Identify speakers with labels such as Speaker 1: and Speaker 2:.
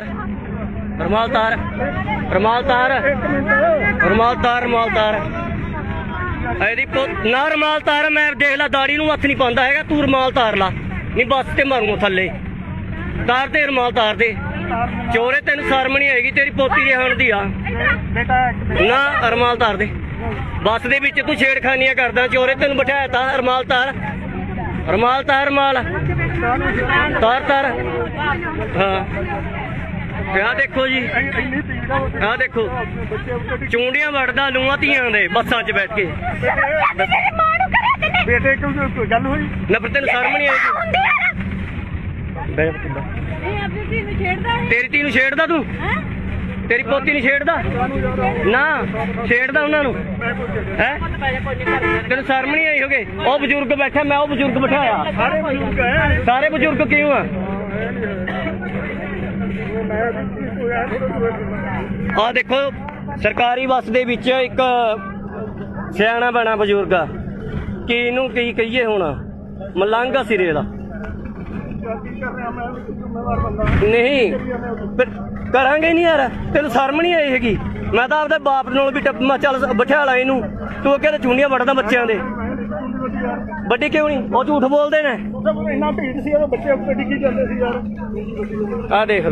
Speaker 1: ਰਮਾਲ ਤਾਰ। ਰਮਾਲ ਤਾਰ। ਰਮਾਲ ਤਾਰ ਰਮਾਲ ਤਾਰ। ਇਹਦੀ ਪੁੱਤ- ਨਾ ਰਮਾਲ ਤਾਰ ਮੈਂ ਦੇਖ ਲਾ ਦਾੜੀ ਨੂੰ ਹੱਥ ਨਹੀਂ ਪਾਉਂਦਾ ਹੈਗਾ। ਤੂੰ ਰਮਾਲ ਤਾਰ ਲਾ। ਨਹੀਂ ਬੱਸ ਤੇ ਮਾਰੂੰ ਥੱਲੇ। ਤਾਰ ਤੇ ਰਮਾਲ ਤਾਰ ਦੇ। ਚੋਰੇ ਤੈਨੂੰ ਸ਼ਰਮ ਨਹੀਂ ਆਏਗੀ ਤੇਰੀ ਪੋਤੀ ਦੀ ਹਣ ਦੀ ਆ। ਨਾ ਰਮਾਲ ਤਾਰ ਦੇ। ਬੱਸ ਦੇ ਵਿੱਚ ਤੂੰ ਛੇੜਖਾਨੀਆਂ ਕਰਦਾ ਚੋਰੇ ਤੈਨੂੰ ਬਿਠਾਇਆ ਤਾ ਰਮਾਲ ਤਾਰ। ਰਮਾਲ ਤਾਰ ਰਮਾਲ। ਤਾਰ ਤਾਰ। ਹਾਂ। ਆਹ ਦੇਖੋ ਜੀ। ਆਹ ਦੇਖੋ। ਚੂੰਡੀਆਂ ਵੜਦਾ ਲੂਆਂ ਧੀਆਂ ਦੇ ਬੱਸਾਂ 'ਚ ਬੈਠ ਕੇ।
Speaker 2: ਬੇਟੇ ਕਿਉਂ ਗੱਲ ਹੋਈ?
Speaker 1: ਨਾ ਫਿਰ ਤੈਨੂੰ ਸ਼ਰਮ ਨਹੀਂ ਆਏਗੀ? ਬੈ
Speaker 3: ਨੂੰ
Speaker 1: ਤੇਰੀ ਧੀ ਨੂੰ ਛੇੜਦਾ ਤੂੰ? ਤੇਰੀ ਪੋਤੀ ਨੂੰ ਛੇੜਦਾ? ਨਾ ਛੇੜਦਾ ਉਹਨਾਂ ਨੂੰ। ਹੈ? ਤੈਨੂੰ ਸ਼ਰਮ ਨਹੀਂ ਆਈ ਹੋਗੇ? ਉਹ ਬਜ਼ੁਰਗ ਬੈਠਾ ਮੈਂ ਉਹ ਬਜ਼ੁਰਗ ਬਿਠਾਇਆ।
Speaker 2: ਸਾਰੇ ਬਜ਼ੁਰਗ
Speaker 1: ਕਿਉਂ ਆ?
Speaker 2: ਆ
Speaker 1: ਦੇਖੋ ਸਰਕਾਰੀ ਬੱਸ ਦੇ ਵਿੱਚ ਇੱਕ ਸਿਆਣਾ ਬਣਾ ਬਜ਼ੁਰਗ ਆ। ਕੀ ਇਹਨੂੰ ਕੀ ਕਹੀਏ ਹੁਣ? ਮਲੰਗ ਸਿਰੇ ਦਾ। ਨਹੀਂ ਫਿਰ ਕਰਾਂਗੇ ਨਹੀਂ ਯਾਰ। ਤੈਨੂੰ ਸ਼ਰਮ ਨਹੀਂ ਆਈ ਹੈਗੀ? ਮੈਂ ਤਾਂ ਆਪਦੇ ਬਾਪ ਨਾਲ ਵੀ ਟੱਪ ਮੈਂ ਚੱਲ ਬਿਠਾ ਲਾ ਇਹਨੂੰ। ਤੂੰ ਅੱਗੇ ਤੇ ਚੁੰਡੀਆਂ ਵੜਦਾ ਬੱਚਿਆਂ ਦੇ।
Speaker 2: ਵੱਡੀ
Speaker 1: ਕਿਉਂ ਨਹੀਂ ਉਹ ਝੂਠ ਬੋਲਦੇ ਨੇ।
Speaker 2: ਇੰਨਾ ਭੀੜ ਸੀ ਉਹ ਬੱਚੇ ਉੱਤੇ ਡਿੱਗੀ ਜਾਂਦੇ ਸੀ ਯਾਰ।
Speaker 1: ਆ ਦੇਖ